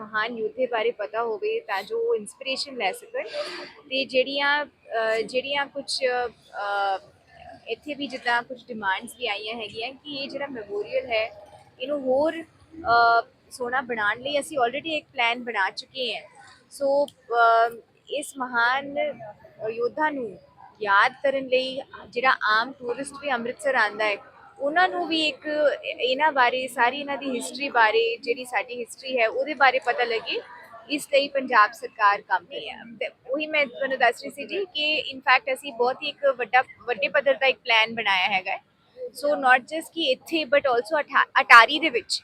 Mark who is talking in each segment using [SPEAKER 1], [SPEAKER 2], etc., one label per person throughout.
[SPEAKER 1] ਇਸ ਮਹਾਨ ਯੋਧੇ ਬਾਰੇ ਪਤਾ ਹੋਵੇ ਤਾਂ ਜੋ ਉਹ ਇਨਸਪੀਰੇਸ਼ਨ ਲੈ ਸਕਣ। ਤੇ ਜਿਹੜੀਆਂ ਜਿਹੜੀਆਂ ਕੁਝ ਇੱਥੇ ਵੀ ਜਿੱਦਾਂ ਕੁਝ ਡਿਮਾਂਡਸ ਵੀ ਆਈਆਂ ਹੈਗੀਆਂ ਕਿ ਇਹ ਜਿਹੜਾ ਮੈਮੋਰੀਅਲ ਹੈ ਇਹਨੂੰ ਹੋਰ ਅਹ, ਸੋਹਣਾ ਬਣਾਉਣ ਲਈ ਅਸੀਂ ਆਲਰੇਡੀ ਇੱਕ ਪਲਾਨ ਬਣਾ ਚੁੱਕੇ ਹਾਂ। ਸੋ ਇਸ ਮਹਾਨ ਯੋਧਾ ਨੂੰ ਯਾਦ ਕਰਨ ਲਈ ਜਿਹੜਾ ਆਮ ਟੂਰਿਸਟ ਵੀ ਅੰਮ੍ਰਿਤਸਰ ਆਂਦਾ ਹੈ ਉਹਨਾਂ ਨੂੰ ਵੀ ਇੱਕ ਇਹਨਾਂ ਬਾਰੇ, ਸਾਰੀ ਇਹਨਾਂ ਦੀ ਹਿਸਟਰੀ ਬਾਰੇ, ਜਿਹੜੀ ਸਾਡੀ ਹਿਸਟਰੀ ਹੈ, ਉਹਦੇ ਬਾਰੇ ਪਤਾ ਲੱਗੇ। ਇਸ ਲਈ ਪੰਜਾਬ ਸਰਕਾਰ ਕੰਮ ਰਹੀ ਹੈ ਉਹੀ ਮੈਂ ਤੁਹਾਨੂੰ ਦੱਸ ਰਹੀ ਸੀ ਜੀ ਕਿ ਇਨਫੈਕਟ ਅਸੀਂ ਬਹੁਤ ਹੀ ਇੱਕ ਵੱਡਾ, ਵੱਡੇ ਪੱਧਰ ਦਾ ਇੱਕ ਪਲਾਨ ਬਣਾਇਆ ਹੈਗਾ ਸੋ ਨਾਟ ਜਸਟ ਕਿ ਇੱਥੇ ਬਟ ਆਲਸੋ ਅਟਾਰੀ ਦੇ ਵਿੱਚ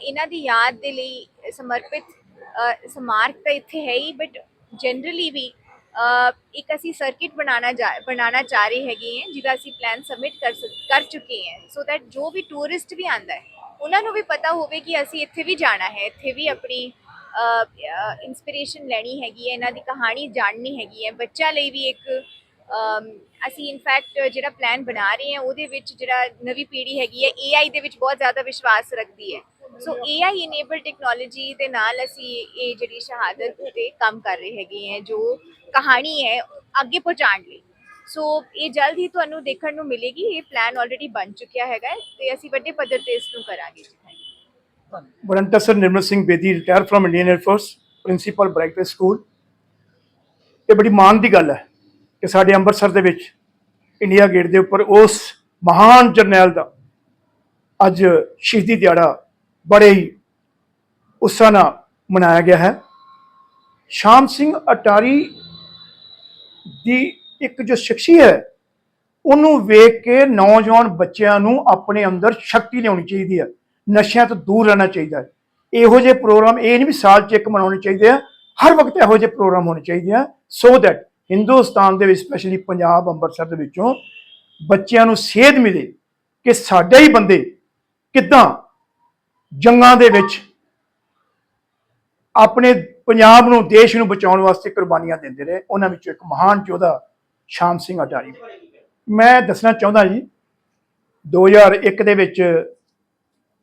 [SPEAKER 1] ਇਹਨਾਂ ਦੀ ਯਾਦ ਦੇ ਲਈ ਸਮਰਪਿਤ ਸਮਾਰਕ ਤਾਂ ਇੱਥੇ ਹੈ ਹੀ ਬਟ ਜਨਰਲੀ ਵੀ ਇੱਕ ਅਸੀਂ ਸਰਕਿਟ ਬਣਾਉਣਾ ਜਾ- ਬਣਾਉਣਾ ਚਾਹ ਰਹੇ ਹੈਗੇ ਹਾਂ, ਜਿਹਦਾ ਅਸੀਂ ਪਲਾਨ ਸਬਮਿਟ ਕਰ ਸਕ- ਕਰ ਚੁੱਕੇ ਹਾਂ। ਸੋ ਦੈਟ ਜੋ ਵੀ ਟੂਰਿਸਟ ਵੀ ਆਂਦਾ ਹੈ, ਉਹਨਾਂ ਨੂੰ ਵੀ ਪਤਾ ਹੋਵੇ ਕਿ ਅਸੀਂ ਇੱਥੇ ਵੀ ਜਾਣਾ ਹੈ, ਇੱਥੇ ਵੀ ਆਪਣੀ ਇਨਸਪੀਰੇਸ਼ਨ ਲੈਣੀ ਹੈਗੀ ਹੈ, ਇਹਨਾਂ ਦੀ ਕਹਾਣੀ ਜਾਣਨੀ ਹੈਗੀ ਹੈ। ਬੱਚਿਆਂ ਲਈ ਵੀ ਇੱਕ ਅਸੀਂ ਇਨਫੈਕਟ ਜਿਹੜਾ ਪਲਾਨ ਬਣਾ ਰਹੇ ਹਾਂ, ਉਹਦੇ ਵਿੱਚ ਜਿਹੜਾ ਨਵੀਂ ਪੀੜ੍ਹੀ ਹੈਗੀ ਹੈ AI ਦੇ ਵਿੱਚ ਬਹੁਤ ਜ਼ਿਆਦਾ ਵਿਸ਼ਵਾਸ ਰੱਖਦੀ ਹੈ। ਸੋ AI ਇਨੇਬਲ ਟੈਕਨੋਲੋਜੀ ਦੇ ਨਾਲ ਅਸੀਂ ਇਹ ਜਿਹੜੀ ਸ਼ਹਾਦਤ ਤੇ ਕੰਮ ਕਰ ਰਹੇ ਹੈਗੇ ਹਾਂ, ਜੋ ਕਹਾਣੀ ਹੈ ਅੱਗੇ ਪਹੁੰਚਾਉਣ ਲਈ। ਸੋ ਇਹ ਜਲਦ ਹੀ ਤੁਹਾਨੂੰ ਦੇਖਣ ਨੂੰ ਮਿਲੇਗੀ, ਇਹ ਪਲਾਨ ਆਲਰੇਡੀ ਬਣ ਚੁੱਕਿਆ ਹੈਗਾ ਤੇ ਅਸੀਂ ਵੱਡੇ ਪੱਧਰ ਤੇ ਇਸ ਨੂੰ ਕਰਾਂਗੇ ਜੀ।
[SPEAKER 2] ਵਰੰਟਾ sir, Nirmal Singh Bedi retire from Indian air force principal Brightway school ਇਹ ਬੜੀ ਮਾਣ ਦੀ ਗੱਲ ਹੈ ਕਿ ਸਾਡੇ ਅੰਮ੍ਰਿਤਸਰ ਦੇ ਵਿੱਚ ਇੰਡੀਆ ਗੇਟ ਦੇ ਉੱਪਰ ਉਸ ਮਹਾਨ ਜਰਨੈਲ ਦਾ ਅੱਜ ਸ਼ਹੀਦੀ ਦਿਹਾੜਾ ਬੜੇ ਹੀ ਉਤਸ਼ਾਹ ਨਾਲ ਮਨਾਇਆ ਗਿਆ ਹੈ। ਸ਼ਾਮ ਸਿੰਘ ਅਟਾਰੀ ਦੀ ਇੱਕ ਜੋ ਸ਼ਖਸੀ ਹੈ, ਉਹਨੂੰ ਵੇਖ ਕੇ ਨੌਜਵਾਨ ਬੱਚਿਆਂ ਨੂੰ ਆਪਣੇ ਅੰਦਰ ਸ਼ਕਤੀ ਲਿਆਉਣੀ ਚਾਹੀਦੀ ਹੈ। ਨਸ਼ਿਆਂ ਤੋਂ ਦੂਰ ਰਹਿਣਾ ਚਾਹੀਦਾ ਹੈ। ਇਹੋ ਜਿਹੇ ਪ੍ਰੋਗਰਾਮ ਇਹ ਨਹੀਂ ਵੀ ਸਾਲ 'ਚ ਇੱਕ ਮਨਾਉਣੇ ਚਾਹੀਦੇ ਆ, ਹਰ ਵਕਤ ਇਹੋ ਜਿਹੇ ਪ੍ਰੋਗਰਾਮ ਹੋਣੇ ਚਾਹੀਦੇ ਆ। ਸੋ ਦੈਟ ਹਿੰਦੁਸਤਾਨ ਦੇ ਵਿੱਚ ਸਪੈਸ਼ਲੀ ਪੰਜਾਬ, ਅੰਮ੍ਰਿਤਸਰ ਦੇ ਵਿੱਚੋਂ ਬੱਚਿਆਂ ਨੂੰ ਸੇਧ ਮਿਲੇ ਕਿ ਸਾਡੇ ਹੀ ਬੰਦੇ ਕਿੱਦਾਂ ਜੰਗਾਂ ਦੇ ਵਿੱਚ ਆਪਣੇ ਪੰਜਾਬ ਨੂੰ, ਦੇਸ਼ ਨੂੰ ਬਚਾਉਣ ਵਾਸਤੇ ਕੁਰਬਾਨੀਆਂ ਦਿੰਦੇ ਰਹੇ। ਉਹਨਾਂ ਵਿੱਚੋਂ ਇੱਕ ਮਹਾਨ ਯੋਧਾ ਸ਼ਾਮ ਸਿੰਘ ਅਟਾਰੀ ਮੈਂ ਦੱਸਣਾ ਚਾਹੁੰਦਾ ਜੀ 2001 ਦੇ ਵਿੱਚ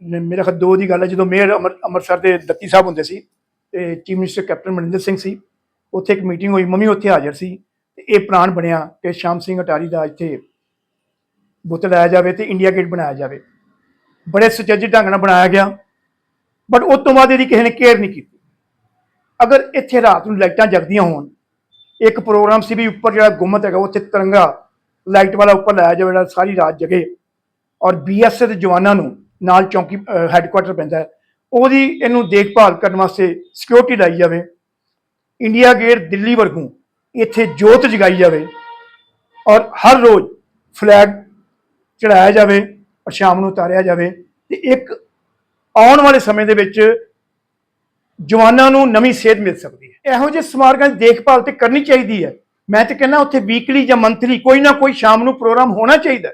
[SPEAKER 2] ਨ- ਮੇਰਾ ਖਿਆਲ ਦੋ ਦੀ ਗੱਲ ਹੈ, ਜਦੋਂ ਮੇਅਰ ਅੰਮ੍ਰਿ- ਅੰਮ੍ਰਿਤਸਰ ਦੇ ਦੱਤੀ ਸਾਹਿਬ ਹੁੰਦੇ ਸੀ ਤੇ chief minister captain Maninder Singh ਸੀ, ਉੱਥੇ ਇੱਕ ਮੀਟਿੰਗ ਹੋਈ, ਮੰਮੀ ਉੱਥੇ ਹਾਜ਼ਰ ਸੀ ਤੇ ਇਹ ਪ੍ਰਾਣ ਬਣਿਆ ਕਿ ਸ਼ਾਮ ਸਿੰਘ ਅਟਾਰੀ ਦਾ ਇੱਥੇ ਬੁੱਤ ਲਾਇਆ ਜਾਵੇ ਤੇ ਇੰਡੀਆ ਗੇਟ ਬਣਾਇਆ ਜਾਵੇ। ਬੜੇ ਸੁਚੱਜੇ ਢੰਗ ਨਾਲ ਬਣਾਇਆ ਗਿਆ ਬਟ ਉਸ ਤੋਂ ਬਾਅਦ ਇਹਦੀ ਕਿਸੇ ਨੇ ਕੇਅਰ ਨਹੀਂ ਕੀਤੀ। ਅਗਰ ਇੱਥੇ ਰਾਤ ਨੂੰ ਲਾਈਟਾਂ ਜਗਦੀਆਂ ਹੋਣ, ਇੱਕ ਪ੍ਰੋਗਰਾਮ ਸੀ ਵੀ ਉੱਪਰ ਜਿਹੜਾ ਗੁੰਮਤ ਹੈਗਾ, ਉੱਥੇ ਤਿਰੰਗਾ ਲਾਈਟ ਵਾਲਾ ਉੱਪਰ ਲਾਇਆ ਜਾਵੇ, ਜਿਹੜਾ ਸਾਰੀ ਰਾਤ ਜਗੇ, ਔਰ ਬੀਐਸਐਫ ਦੇ ਜਵਾਨਾਂ ਨੂੰ ਨਾਲ ਚੌਂਕੀ ਹੈੱਡਕੁਆਟਰ ਪੈਂਦਾ ਉਹਦੀ ਇਹਨੂੰ ਦੇਖਭਾਲ ਕਰਨ ਵਾਸਤੇ ਸਿਕਿਉਰਿਟੀ ਲਾਈ ਜਾਵੇ। ਇੰਡੀਆ ਗੇਟ ਦਿੱਲੀ ਵਰਗੂ ਇੱਥੇ ਜੋਤ ਜਗਾਈ ਜਾਵੇ, ਔਰ ਹਰ ਰੋਜ਼ ਫਲੈਗ ਚੜਾਇਆ ਜਾਵੇ। ਸ਼ਾਮ ਨੂੰ ਉਤਾਰਿਆ ਜਾਵੇ ਤੇ ਇੱਕ ਆਉਣ ਵਾਲੇ ਸਮੇਂ ਦੇ ਵਿੱਚ ਜਵਾਨਾਂ ਨੂੰ ਨਵੀਂ ਸੇਧ ਮਿਲ ਸਕਦੀ ਹੈ। ਇਹੋ ਜਿਹੇ ਸਮਾਰਕਾਂ ਦੀ ਦੇਖਭਾਲ ਤੇ ਕਰਨੀ ਚਾਹੀਦੀ ਹੈ। ਮੈਂ ਤੇ ਕਹਿੰਦਾ ਉੱਥੇ ਵੀਕਲੀ ਜਾਂ ਮੰਥਲੀ ਕੋਈ ਨਾ ਕੋਈ ਸ਼ਾਮ ਨੂੰ ਪ੍ਰੋਗਰਾਮ ਹੋਣਾ ਚਾਹੀਦਾ